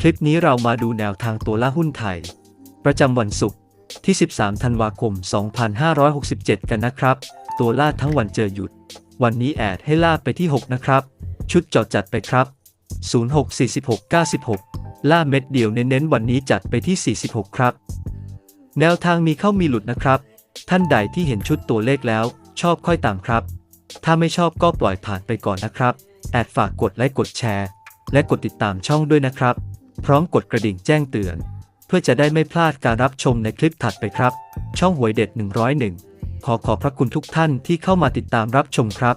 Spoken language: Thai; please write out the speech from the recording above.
คลิปนี้เรามาดูแนวทางตัวล่าหุ้นไทย ประจำวันศุกร์ที่ 13 ธันวาคม 2567 กันนะครับ ตัวล่าทั้งวันเจอหยุด วันนี้แอดให้ล่าไปที่ 6 นะครับ ชุดจอดจัดไปครับ 06 46 96 ล่าเม็ดเดียวเน้นๆ วันนี้จัดไปที่ 46 ครับ แนวทางมีเข้ามีหลุดนะครับ ท่านใดที่เห็นชุดตัวเลขแล้ว ชอบค่อยตามครับ ถ้าไม่ชอบก็ปล่อยผ่านไปก่อนนะครับ แอดฝากกดไลค์กดแชร์ และกดติดตามช่องด้วยนะครับ พร้อมกดกระดิ่งแจ้งเตือน เพื่อจะได้ไม่พลาดการรับชมในคลิปถัดไปครับ ช่องหวยเด็ด 101 ขอขอบพระคุณทุกท่านที่เข้ามาติดตามรับชมครับ